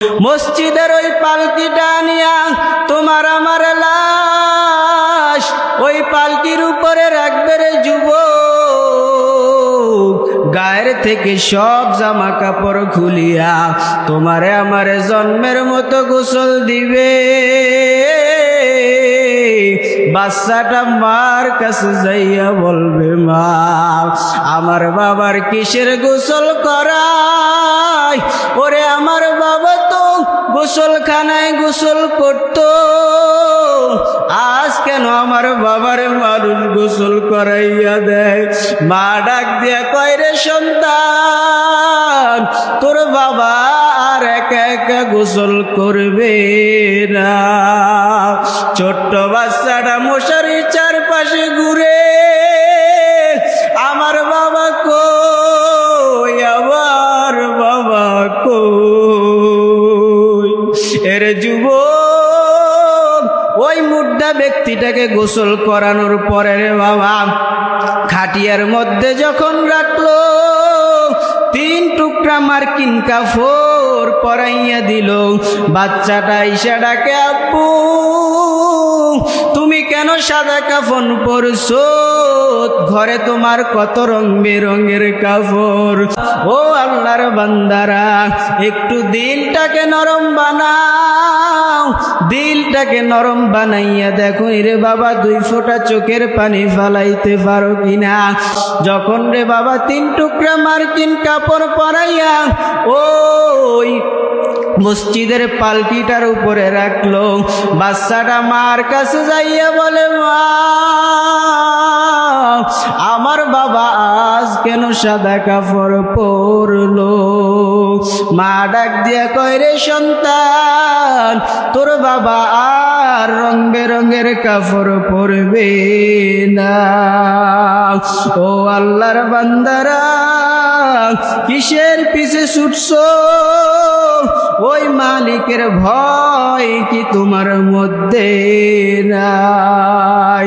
মসজিদের ওই পালকিটা নিয়া তোমার আমার লাশ, ওই পালকির উপরে রাখবে রে যুব গায়ের থেকে সব জামা কাপড় খুলিয়া তোমারে আমারে জন্মের মতো গোসল দিবে। বাচ্চাটা মার কাছে যাইয়া বলবে, মা, আমার বাবার কিসের গোসল করাই ওরে আমার গোসলখানায় গোসল করত। আজ কেন আমার বাবার মানুষ গোসল করাইয়া দেয়? মা ডাক দিয়া কয় রে সন্তান, তোর বাবা আর একা একা গোসল করবে না। ছোট্ট বাচ্চাটা মশারির চারপাশে ঘুরে ওই মুদ্রা ব্যক্তিটাকে গোসল করানোর পরে রে বাবা, খাটিয়ার মধ্যে যখন রাখল, তিন টুকরা মার্কিন কাফর পরাইয়া দিল। বাচ্চাটা ইসা ডাকে, আপু, তুমি কেন সাদা কাফন পরছো? ঘরে তোমার কত রং বেরঙের কাপড় ও আল্লাহর বান্দারা, একটু দিলটাকে নরম বানাও। দিলটাকে নরম বানাইয়া দেখো রে বাবা, দুই ফোঁটা চোখের পানি ফালাইতে পারো কিনা? যখন রে বাবা, তিন টুকরা মার্কিন কাপড় পরাইয়া ওই মসজিদের পালকিটার উপরে রাখল, বাচ্চাটা মার কাছে যাইয়া বলে, মা কেন সাদা কাপড় পরলো। মা ডাক দিয়া কয় রে সন্তান, তোর বাবা আর রং বেরঙের কাপড় পরবে না। ও আল্লাহর বান্দারা, কিসের পিছে ছুটছো? ওই মালিকের ভয় কি তোমার মধ্যে নাই?